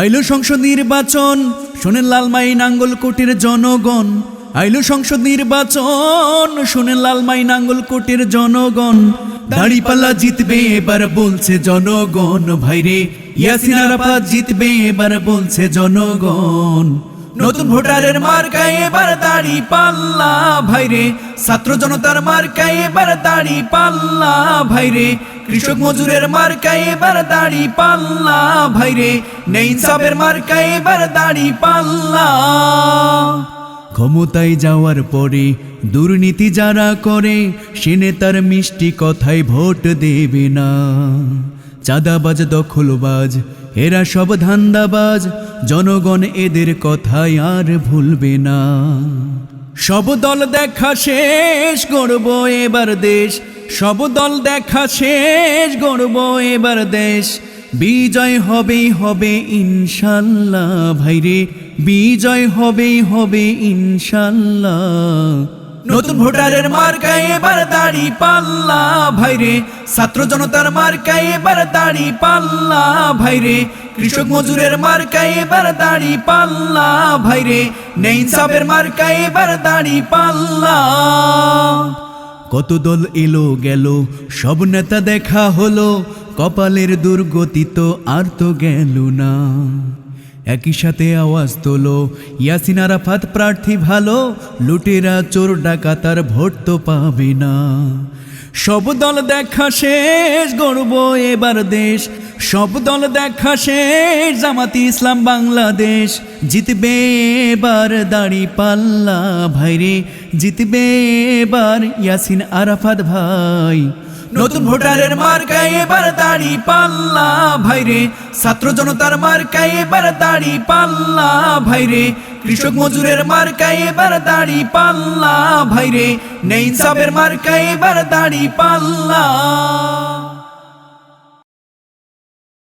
আইলো সংসদ নির্বাচন, শোনেন লালমাই নাঙ্গল কোটের জনগণ। আইলো সংসদ নির্বাচন, শোনেন লালমাই নাঙ্গল কোটের জনগণ। দাড়িপাল্লা জিতবে এবার বলছে জনগণ। ভাইরে, ইয়াসিন আরাফাত জিতবে এবার বলছে জনগণ। নতুন ভোটারের মার্কায় এবার দাড়ি পাল্লা ভাইরে, ছাত্র জনতার মার্কায় এবার দাড়ি পাল্লা ভাইরে কৃষক মজুরের মার্কায় এবার দাড়ি পাল্লা। ভাইরে নেই সাবের মার্কায় এবার দাড়ি পাল্লা। ক্ষমতায় যাওয়ার পরে দুর্নীতি যারা করে, সে নেতার মিষ্টি কথায় ভোট দেবে না। চাঁদাবাজ, দখলবাজ, এরা সব ধান্দাবাজ, জনগণ এদের কথায় আর ভুলবে না। সব দল দেখা শেষ, গড়ব এবার দেশ। সব দল দেখা শেষ, গড়ব এবার দেশ। বিজয় হবেই হবে ইনশাল্লাহ, ভাইরে। বিজয় হবেই হবে ইনশাল্লাহ। নতুন ভোটারের মার্কায় এবার দাড়ি পাল্লা, ভাইরে। ছাত্র জনতার মার্কায় এবার দাড়ি পাল্লা, ভাইরে। কৃষক মজুরের মার্কায় এবার দাড়ি পাল্লা, ভাইরে। নেই সাবের মার্কায় এবার দাড়ি পাল্লা। কত দল এলো গেল, সব নেতা দেখা হলো, কপালের দুর্গতি তো আর তো গেল না। একই সাথে আওয়াজ তোলো, ইয়াসিন আরাফাত প্রার্থী ভালো, লুটেরা চোর ডাকাতার ভোট তো পাবে না। সব দল দেখা শেষ, গড়ব এবার দেশ। সব দল দেখা শেষ, জামাতি ইসলাম বাংলাদেশ। জিতবে এবার দাড়ি পাল্লা ভাইরে জিতবে এবার ইয়াসিন আরাফাত ভাই। নতুন ভোটারের মার্কায় এবার দাড়ি পাল্লা ভাইরে ছাত্র জনতার মার্কায় এবার দাড়ি পাল্লা ভাইরে কৃষক মজুরের মার্কায় এবার দাড়ি পাল্লা ভাইরে নেই সাবের মার্কায় এবার দাড়ি পাল্লা।